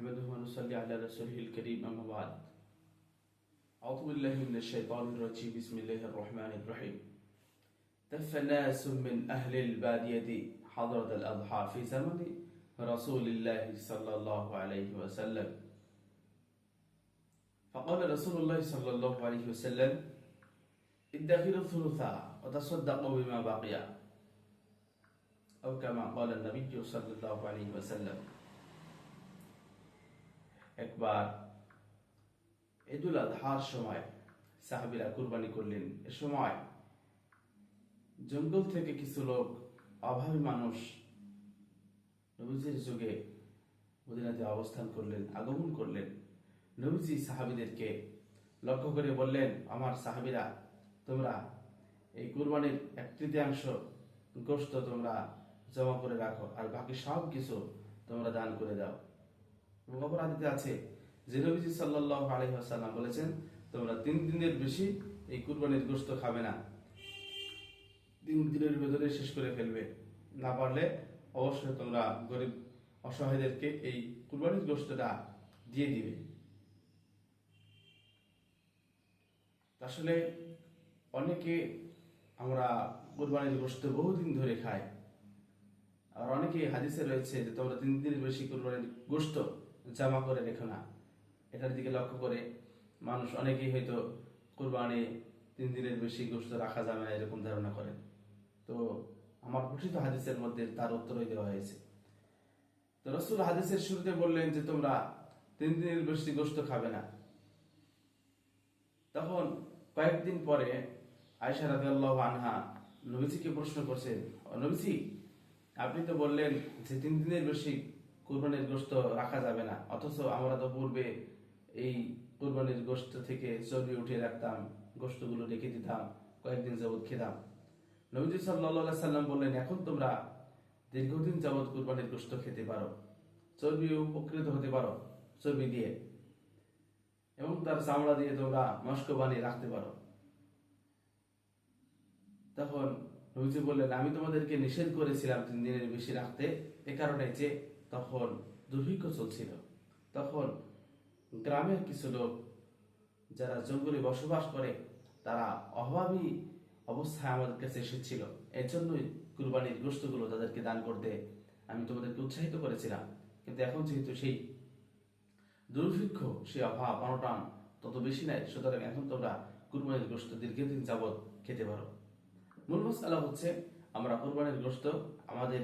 نحمده ونصلي على رسوله الكريم أما بعد. أعوذ بالله من الشيطان الرجيم بسم الله الرحمن الرحيم. تف ناس من أهل البادية حضرة الأضحى في زمن رسول الله صلى الله عليه وسلم. فقال رسول الله صلى الله عليه وسلم ادخروا الثلثاء وتصدقوا بما بقي. أو كما قال النبي صلى الله عليه وسلم. একবার ঈদুল আজহার সময় সাহাবিরা কুরবানি করলেন। এ সময় জঙ্গল থেকে কিছু লোক, অভাবী মানুষ নবীজির যুগে মদিনাতে অবস্থান করলেন, আগমন করলেন। নবীজি সাহাবিদেরকে লক্ষ্য করে বললেন, আমার সাহাবিরা, তোমরা এই কুরবানির এক তৃতীয়াংশ গোস্ত তোমরা জমা করে রাখো, আর বাকি সব কিছু তোমরা দান করে দাও। এবং আছে, যে নবীজি সাল্লাহ আলহিহাসাল্লাম বলেছেন, তোমরা তিন দিনের বেশি এই কুরবানির গোস্ত খাবে না। তিন দিনের ভেতরে শেষ করে ফেলবে। না পারলে অবশ্যই তোমরা গরিব, অসহায়দেরকে এই কুরবানির গোস্তটা দিয়ে দিবে। আসলে অনেকে আমরা কুরবানির গোস্ত বহুদিন ধরে খাই। আর অনেকে হাদিসে রয়েছে যে তোমরা তিন দিনের বেশি কুরবানির গোস্ত জমা করে রেখো না। এটার দিকে লক্ষ্য করে মানুষ অনেকেই হয়তো কুরবানি তিন দিনের বেশি গোস্ত রাখা যাবে না এরকম ধারণা করেন তো আমার পঠিত হাদিসের মধ্যে তার উত্তরই দেওয়া হয়েছে। তো রসুল হাদিসের শুরুতে বললেন যে, তোমরা তিন দিনের বেশি গোস্ত খাবে না। তখন কয়েকদিন পরে আয়সা রাদিয়াল্লাহু আনহা নবীজিকে প্রশ্ন করছেন, "ও নবীজি, আপনি তো বললেন যে, তিন দিনের বেশি কুরবানির গোস্ত রাখা যাবে না। অথচ আমরা তো পূর্বে এই কুরবানির গোস্ত থেকে চর্বি উঠিয়ে রাখতাম গোস্তগুলো রেখে দিতাম, কয়েকদিন যাবৎ খেতাম। নবীজি সাল্লাহ সাল্লাম বললেন, এখন তোমরা দীর্ঘদিন যাবৎ কুরবানির গোস্ত খেতে পারো চর্বি উপকৃত হতে পারো চর্বি দিয়ে, এবং তার চামড়া দিয়ে তোমরা মস্ক বানিয়ে রাখতে পারো। তখন নবীজি বললেন, আমি তোমাদেরকে নিষেধ করেছিলাম তিন দিনের বেশি রাখতে, এ কারণে যে তখন দুর্ভিক্ষ চলছিল। তখন গ্রামের কিছু লোক যারা জঙ্গলে বসবাস করে, তারা অভাবী অবস্থায় আমাদের কাছে এসেছিল। এর জন্যই কুরবানির গোস্তগুলো তাদেরকে দান করতে আমি তোমাদেরকে উৎসাহিত করেছিলাম। কিন্তু এখন যেহেতু সেই দুর্ভিক্ষ, সেই অভাব, অনটন তত বেশি নাই, সুতরাং এখন তোমরা কুরবানির গোস্ত দীর্ঘদিন যাবৎ খেতে পারো। মূল মশলা হচ্ছে, আমরা কোরবানির গোস্ত আমাদের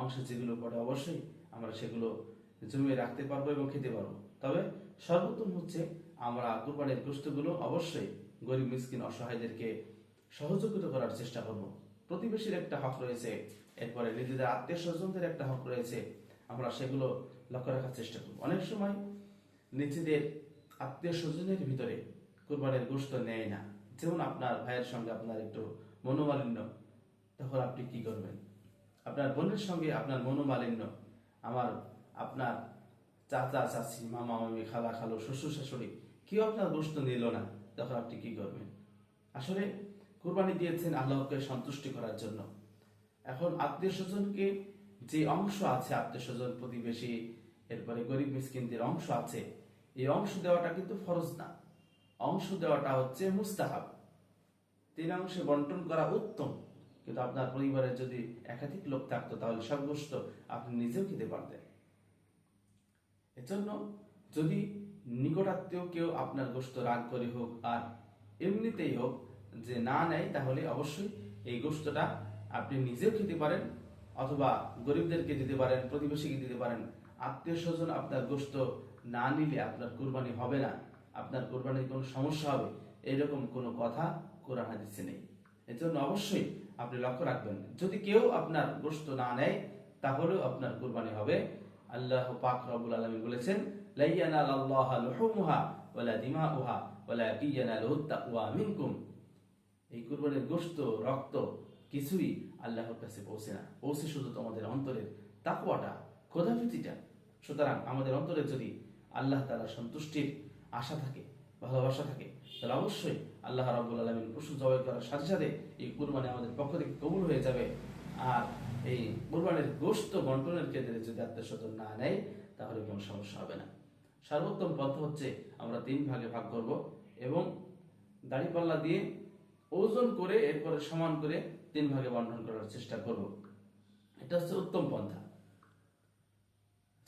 অংশে যেগুলো পড়ে অবশ্যই আমরা সেগুলো জমিয়ে রাখতে পারব এবং খেতে পারব। তবে সর্বোত্তম হচ্ছে আমরা কোরবানির গোস্তগুলো অবশ্যই গরিব, মিসকিন, অসহায়দেরকে সহযোগিতা করার চেষ্টা করব। প্রতিবেশীর একটা হক রয়েছে, এরপরে নিজেদের আত্মীয় স্বজনদের একটা হক রয়েছে, আমরা সেগুলো লক্ষ্য রাখার চেষ্টা করব। অনেক সময় নিজেদের আত্মীয় স্বজনের ভিতরে কোরবানির গোস্ত নেয় না। যেমন আপনার ভাইয়ের সঙ্গে আপনার একটু মনোমালিন্য, তখন আপনি কি করবেন? আপনার বোনের সঙ্গে আপনার মনোমালিন্য আমার আপনার চাচা চাচি, মামা মামি, খালা খালো, শ্বশুর শাশুড়ি, কেউ আপনার গোস্ত নিল না, তখন আপনি কি করবেন? আসলে কুরবানি দিয়েছেন আল্লাহকে সন্তুষ্টি করার জন্য। এখন আত্মীয় স্বজনকে যে অংশ আছে, আত্মীয় স্বজন, প্রতিবেশী, এরপরে গরিব মিসকিনদের অংশ আছে, এই অংশ দেওয়াটা কিন্তু ফরজ না। অংশ দেওয়াটা হচ্ছে মুস্তাহাব। তিন অংশে বন্টন করা উত্তম। কিন্তু আপনার পরিবারের যদি একাধিক লোক থাকতো, তাহলে সব গোষ্ঠ আপনি নিজেও খেতে পারতেন। এজন্য যদি নিকটাত্মীয় কেউ আপনার গোস্ত রাগ করে হোক আর এমনিতেই হোক যে না নেয়, তাহলে অবশ্যই এই গোস্তটা আপনি নিজেও খেতে পারেন অথবা গরিবদেরকে দিতে পারেন, প্রতিবেশীকে দিতে পারেন। আত্মীয় স্বজন আপনার গোস্ত না নিলে আপনার কুরবানি হবে না, আপনার কোরবানির কোনো সমস্যা হবে, এরকম কোনো কথা কোরআন হাদিসে নেই। এজন্য অবশ্যই আপনি লক্ষ্য রাখবেন। যদি কেউ আপনার গোস্ত না নেয়, তাহলেও আপনার কুরবানি হবে। আল্লাহ পাক রব্বুল আলামিন বলেছেন লাইয়ানাল আল্লাহ লুহুমুহা এই কুরবানির গোস্ত রক্ত কিছুই আল্লাহর কাছে পৌঁছে না। পৌঁছে শুধু তোমাদের অন্তরের সুতরাং আমাদের অন্তরে যদি আল্লাহ তাআলা সন্তুষ্টির আশা থাকে ভালোবাসা থাকে, তাহলে অবশ্যই আল্লাহ রাব্বুল আলামিন পশু জবাই করার সাথে সাথে এই কুরবানি আমাদের পক্ষ থেকে কবুল হয়ে যাবে। আর এই কুরবানির গোস্ত বন্টনের ক্ষেত্রে যদি আত্মীয় না নেয়, তাহলে কোনো সমস্যা হবে না। সর্বোত্তম পথ হচ্ছে আমরা তিন ভাগে ভাগ করব এবং দাড়িপাল্লা দিয়ে ওজন করে এরপরে সমান করে তিন ভাগে বন্টন করার চেষ্টা করব। এটা হচ্ছে উত্তম পন্থা।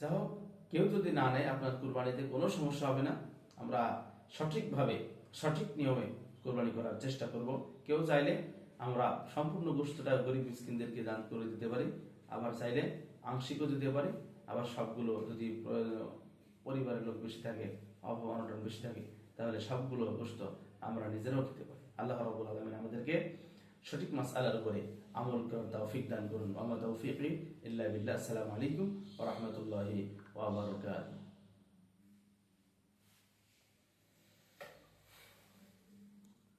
যা হোক, কেউ যদি না নেয়, আপনার কুরবানিতে কোনো সমস্যা হবে না। আমরা সঠিকভাবে, সঠিক নিয়মে কোরবানি করার চেষ্টা করব। কেউ চাইলে আমরা সম্পূর্ণ গোষ্ঠটা গরিব মিসকিনদেরকে দান করে দিতে পারি, আবার চাইলে আংশিকও দিতে পারি, আবার সবগুলো যদি পরিবারের লোক বেশি থাকে অপমানটন বেশি থাকে, তাহলে সবগুলো গোষ্ঠ আমরা নিজেরাও খেতে পারি। আল্লাহ রাব্বুল আলামিন আমাদেরকে সঠিক মাসআলার উপরে আমল করার তৌফিক দান করুন। আমা তৌফিক ইল্লা বিল্লাহ। আসসালামু আলাইকুম ওয়া রাহমাতুল্লাহি ওয়া বারাকাতুহু।